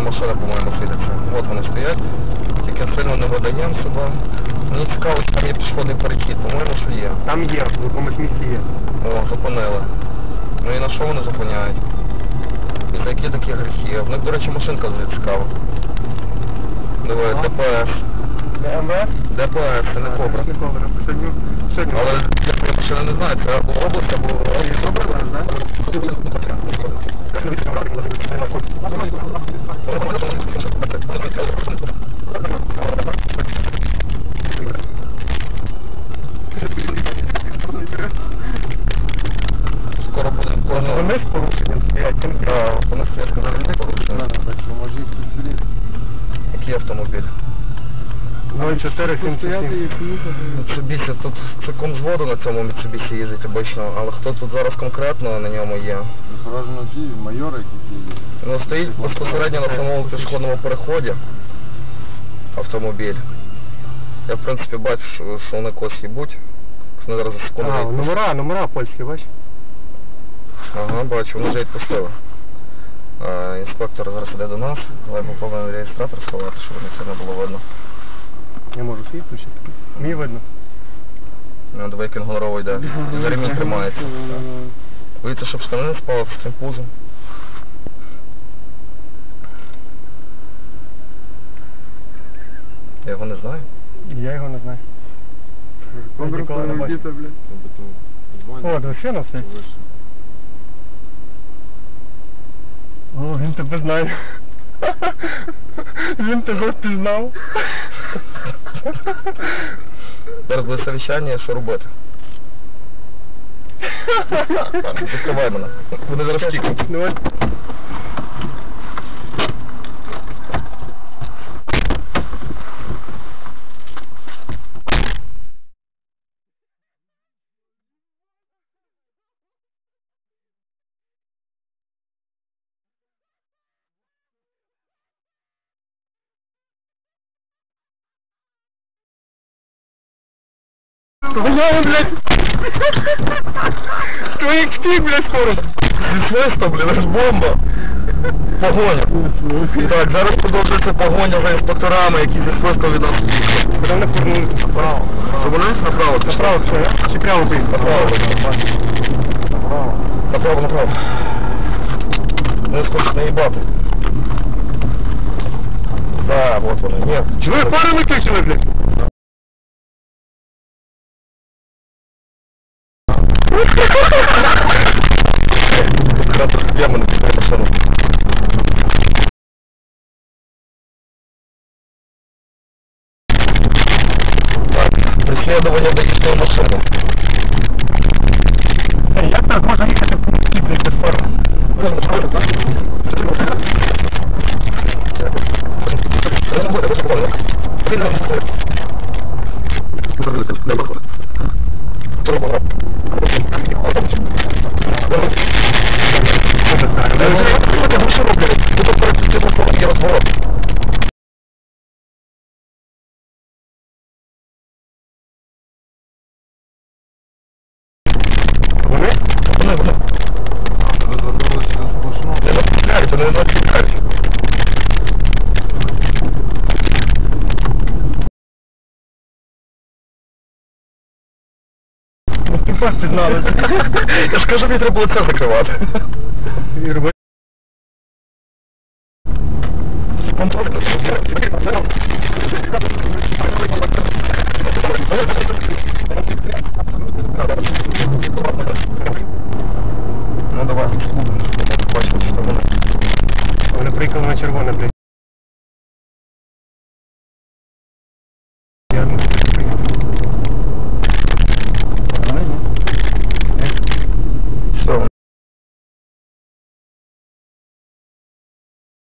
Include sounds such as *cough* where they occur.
Машина, по-моєму, світиться. От вони стоять. Тільки сильно не видаємо сюди. Мені цікаво, чи там є пішохідний перехід. По-моєму, що є. Там є, в якомусь місці є. О, зупинили. Ну і на що вони зупиняють? І за які такі гріхи? В них, до речі, машинка дуже цікава. Диви. ДПС. Де МВС? ДПС, це не кобра. Не кобра. Сьогодні, сьогодні. Але я про машини не знаю, це або область, або... Добре зараз, да? Скоро буде кожного... Вони з стоять, сказали, не порушено. Який автомобіль? 0477. Mitsubishi, тут це комзводу на цьому Mitsubishi їздить обично, але хто тут зараз конкретно на ньому є? Зображено ті майори, які Ну, стоїть безпосередньо на самому пішохідному переході автомобіль. Я, в принципі, бачу, що, вони когось їбуть. Вони зараз за секунду А, номера, номера польські, бач? Ага, бачу, вони вже відпустили. Інспектор зараз іде до нас. Давай попробуємо реєстратор сховати, щоб це не було видно. Я можу свій включити. Мені видно. Ну, давай як він гонорово йде. За ремінь тримається. Видите, щоб штани не спали з цим пузом. Я його не знаю. Я його не знаю. Ніколи не бачив. О, дружина все. О, він тебе знає. *laughs* Він тебе впізнав. Зараз буде совіщання, що робити. *laughs* Відкривай мене. Вони зараз втікнуть. Гуляю, блядь! Твоїх стік, блядь, скоро! Свистом, блін, це ж бомба. Погоня. Так, зараз продовжується погоня за інспекторами, які зі свистом від нас втікли. Куди вони повернулися? Направо. Повернись направо? Направо, що? Чи прямо поїхали? Направо. Направо, направо. Не хочуть наїбати. Да, вот вони. Ні. Ви фари виключили, блядь? Я мене машину. Так, преслідування до їхньої машини. Ей, Як так можна їхати в пункті, блядь, без фари? Вони? Вони, вони. Ви звернулися до сплошного. Не напускають, вони не напускають. Ну ти бачиш, знали. Я ж кажу, мені треба було це закривати. І роби. Ну давай,